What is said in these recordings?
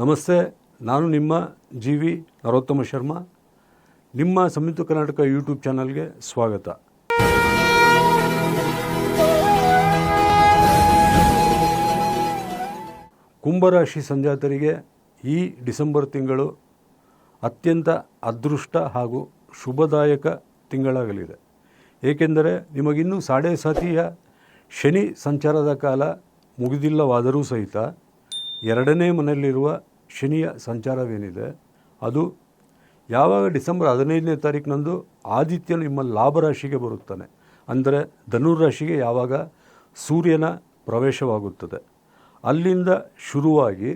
ನಮಸ್ತೆ, ನಾನು ನಿಮ್ಮ ಜಿ ವಿ ನರೋತ್ತಮ ಶರ್ಮಾ. ನಿಮ್ಮ ಸಂಯುಕ್ತ ಕರ್ನಾಟಕ ಯೂಟ್ಯೂಬ್ ಚಾನಲ್ಗೆ ಸ್ವಾಗತ. ಕುಂಭರಾಶಿ ಸಂಜಾತರಿಗೆ ಈ ಡಿಸೆಂಬರ್ ತಿಂಗಳು ಅತ್ಯಂತ ಅದೃಷ್ಟ ಹಾಗೂ ಶುಭದಾಯಕ ತಿಂಗಳಾಗಲಿದೆ. ಏಕೆಂದರೆ ನಿಮಗಿನ್ನೂ ಸಾಡೆ ಸಾತಿಯ ಶನಿ ಸಂಚಾರದ ಕಾಲ ಮುಗಿದಿಲ್ಲವಾದರೂ ಸಹಿತ ಎರಡನೇ ಮನೆಯಲ್ಲಿರುವ ಶನಿಯ ಸಂಚಾರವೇನಿದೆ, ಅದು ಯಾವಾಗ ಡಿಸೆಂಬರ್ ಹದಿನೈದನೇ ತಾರೀಕಿನಂದು ಆದಿತ್ಯನು ನಿಮ್ಮ ಲಾಭರಾಶಿಗೆ ಬರುತ್ತಾನೆ. ಅಂದರೆ ಧನುರಾಶಿಗೆ ಯಾವಾಗ ಸೂರ್ಯನ ಪ್ರವೇಶವಾಗುತ್ತದೆ. ಅಲ್ಲಿಂದ ಶುರುವಾಗಿ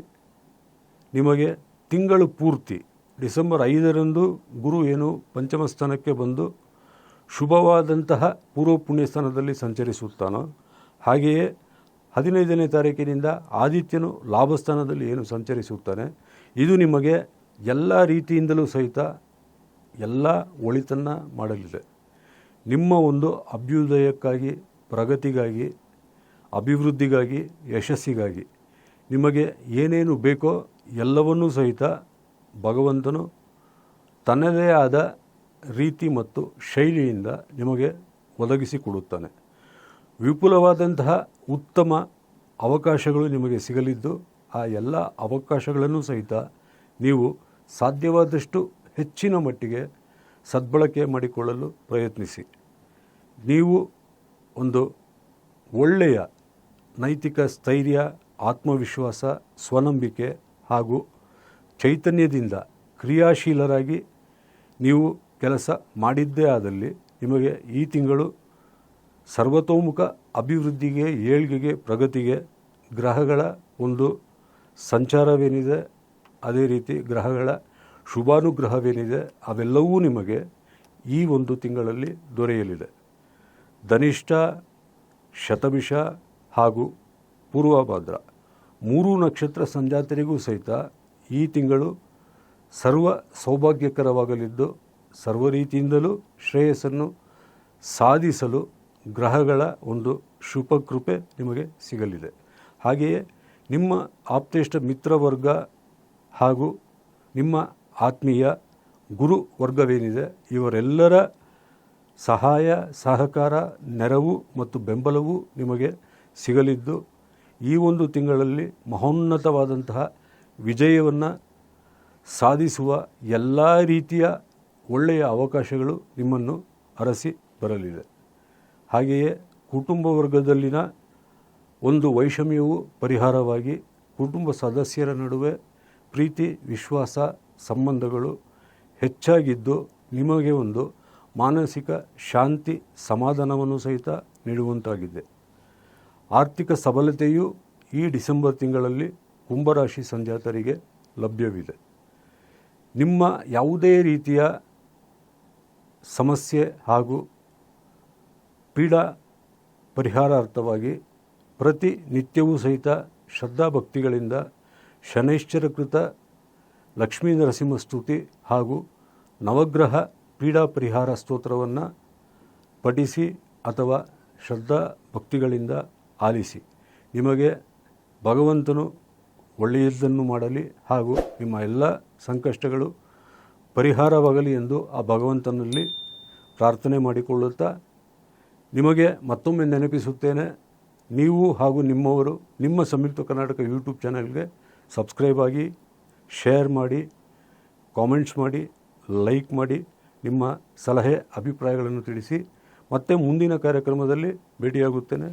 ನಿಮಗೆ ತಿಂಗಳು ಪೂರ್ತಿ, ಡಿಸೆಂಬರ್ ಐದರಂದು ಗುರು ಏನು ಪಂಚಮಸ್ಥಾನಕ್ಕೆ ಬಂದು ಶುಭವಾದಂತಹ ಪೂರ್ವ ಪುಣ್ಯ ಸ್ಥಾನದಲ್ಲಿ ಸಂಚರಿಸುತ್ತಾನೋ, ಹಾಗೆಯೇ ಹದಿನೈದನೇ ತಾರೀಕಿನಿಂದ ಆದಿತ್ಯನು ಲಾಭಸ್ಥಾನದಲ್ಲಿ ಏನು ಸಂಚರಿಸುತ್ತಾನೆ ಇದು ನಿಮಗೆ ಎಲ್ಲ ರೀತಿಯಿಂದಲೂ ಸಹಿತ ಎಲ್ಲ ಒಳಿತನ್ನು ಮಾಡಲಿದೆ. ನಿಮ್ಮ ಒಂದು ಅಭ್ಯುದಯಕ್ಕಾಗಿ, ಪ್ರಗತಿಗಾಗಿ, ಅಭಿವೃದ್ಧಿಗಾಗಿ, ಯಶಸ್ಸಿಗಾಗಿ ನಿಮಗೆ ಏನೇನು ಬೇಕೋ ಎಲ್ಲವನ್ನೂ ಸಹಿತ ಭಗವಂತನು ತನ್ನದೇ ಆದ ರೀತಿ ಮತ್ತು ಶೈಲಿಯಿಂದ ನಿಮಗೆ ಒದಗಿಸಿಕೊಡುತ್ತಾನೆ ವಿಪುಲವಾದಂತಹ ಉತ್ತಮ ಅವಕಾಶಗಳು ನಿಮಗೆ ಸಿಗಲಿದ್ದು ಆ ಎಲ್ಲ ಅವಕಾಶಗಳನ್ನು ಸಹಿತ ನೀವು ಸಾಧ್ಯವಾದಷ್ಟು ಹೆಚ್ಚಿನ ಮಟ್ಟಿಗೆ ಸದ್ಬಳಕೆ ಮಾಡಿಕೊಳ್ಳಲು ಪ್ರಯತ್ನಿಸಿ. ನೀವು ಒಂದು ಒಳ್ಳೆಯ ನೈತಿಕ ಸ್ಥೈರ್ಯ, ಆತ್ಮವಿಶ್ವಾಸ, ಸ್ವನಂಬಿಕೆ ಹಾಗೂ ಚೈತನ್ಯದಿಂದ ಕ್ರಿಯಾಶೀಲರಾಗಿ ನೀವು ಕೆಲಸ ಮಾಡಿದ್ದೇ ಆದಲ್ಲಿ ನಿಮಗೆ ಈ ತಿಂಗಳು ಸರ್ವತೋಮುಖ ಅಭಿವೃದ್ಧಿಗೆ, ಏಳ್ಗೆಗೆ, ಪ್ರಗತಿಗೆ ಗ್ರಹಗಳ ಒಂದು ಸಂಚಾರವೇನಿದೆ, ಅದೇ ರೀತಿ ಗ್ರಹಗಳ ಶುಭಾನುಗ್ರಹವೇನಿದೆ, ಅವೆಲ್ಲವೂ ನಿಮಗೆ ಈ ಒಂದು ತಿಂಗಳಲ್ಲಿ ದೊರೆಯಲಿದೆ. ಧನಿಷ್ಠ, ಶತಮಿಷ ಹಾಗೂ ಪೂರ್ವಭದ್ರ ಮೂರು ನಕ್ಷತ್ರ ಸಂಜಾತರಿಗೂ ಸಹಿತ ಈ ತಿಂಗಳು ಸರ್ವ ಸೌಭಾಗ್ಯಕರವಾಗಲಿದ್ದು, ಸರ್ವ ರೀತಿಯಿಂದಲೂ ಶ್ರೇಯಸ್ಸನ್ನು ಸಾಧಿಸಲು ಗ್ರಹಗಳ ಒಂದು ಶುಭಕೃಪೆ ನಿಮಗೆ ಸಿಗಲಿದೆ. ಹಾಗೆಯೇ ನಿಮ್ಮ ಆಪ್ತೇಷ್ಟ ಮಿತ್ರವರ್ಗ ಹಾಗೂ ನಿಮ್ಮ ಆತ್ಮೀಯ ಗುರು ವರ್ಗವೇನಿದೆ, ಇವರೆಲ್ಲರ ಸಹಾಯ, ಸಹಕಾರ, ನೆರವು ಮತ್ತು ಬೆಂಬಲವೂ ನಿಮಗೆ ಸಿಗಲಿದ್ದು, ಈ ಒಂದು ತಿಂಗಳಲ್ಲಿ ಮಹೋನ್ನತವಾದಂತಹ ವಿಜಯವನ್ನು ಸಾಧಿಸುವ ಎಲ್ಲ ರೀತಿಯ ಒಳ್ಳೆಯ ಅವಕಾಶಗಳು ನಿಮ್ಮನ್ನು ಅರಸಿ ಬರಲಿದೆ. ಹಾಗೆಯೇ ಕುಟುಂಬ ವರ್ಗದಲ್ಲಿನ ಒಂದು ವೈಷಮ್ಯವು ಪರಿಹಾರವಾಗಿ ಕುಟುಂಬ ಸದಸ್ಯರ ನಡುವೆ ಪ್ರೀತಿ, ವಿಶ್ವಾಸ, ಸಂಬಂಧಗಳು ಹೆಚ್ಚಾಗಿದ್ದು ನಿಮಗೆ ಒಂದು ಮಾನಸಿಕ ಶಾಂತಿ ಸಮಾಧಾನವನ್ನು ಸಹಿತ ನೀಡುವಂತಾಗಿದೆ. ಆರ್ಥಿಕ ಸಬಲತೆಯು ಈ ಡಿಸೆಂಬರ್ ತಿಂಗಳಲ್ಲಿ ಕುಂಭರಾಶಿ ಸಂಜಾತರಿಗೆ ಲಭ್ಯವಿದೆ. ನಿಮ್ಮ ಯಾವುದೇ ರೀತಿಯ ಸಮಸ್ಯೆ ಹಾಗೂ ಪೀಡಾ ಪರಿಹಾರಾರ್ಥವಾಗಿ ಪ್ರತಿ ನಿತ್ಯವೂ ಸಹಿತ ಶ್ರದ್ಧಾಭಕ್ತಿಗಳಿಂದ ಶನೈಶ್ಚರಕೃತ ಲಕ್ಷ್ಮೀ ನರಸಿಂಹ ಸ್ತುತಿ ಹಾಗೂ ನವಗ್ರಹ ಪೀಡಾ ಪರಿಹಾರ ಸ್ತೋತ್ರವನ್ನು ಪಠಿಸಿ ಅಥವಾ ಶ್ರದ್ಧಾ ಭಕ್ತಿಗಳಿಂದ ಆಲಿಸಿ. ನಿಮಗೆ ಭಗವಂತನು ಒಳ್ಳೆಯದನ್ನು ಮಾಡಲಿ ಹಾಗೂ ನಿಮ್ಮ ಎಲ್ಲ ಸಂಕಷ್ಟಗಳು ಪರಿಹಾರವಾಗಲಿ ಎಂದು ಆ ಭಗವಂತನಲ್ಲಿ ಪ್ರಾರ್ಥನೆ ಮಾಡಿಕೊಳ್ಳುತ್ತಾ ನಿಮಗೆ ಮತ್ತೊಮ್ಮೆ ನೆನಪಿಸುತ್ತೇನೆ, ನೀವು ಹಾಗೂ ನಿಮ್ಮವರು, ನಿಮ್ಮ ಸಂಯುಕ್ತ ಕರ್ನಾಟಕ ಯೂಟ್ಯೂಬ್ ಚಾನಲ್ಗೆ ಸಬ್ಸ್ಕ್ರೈಬ್ ಆಗಿ, ಶೇರ್ ಮಾಡಿ, ಕಾಮೆಂಟ್ಸ್ ಮಾಡಿ, ಲೈಕ್ ಮಾಡಿ, ನಿಮ್ಮ ಸಲಹೆ, ಅಭಿಪ್ರಾಯಗಳನ್ನು ತಿಳಿಸಿ. ಮತ್ತೆ ಮುಂದಿನ ಕಾರ್ಯಕ್ರಮದಲ್ಲಿ ಭೇಟಿಯಾಗುತ್ತೇನೆ.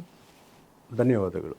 ಧನ್ಯವಾದಗಳು.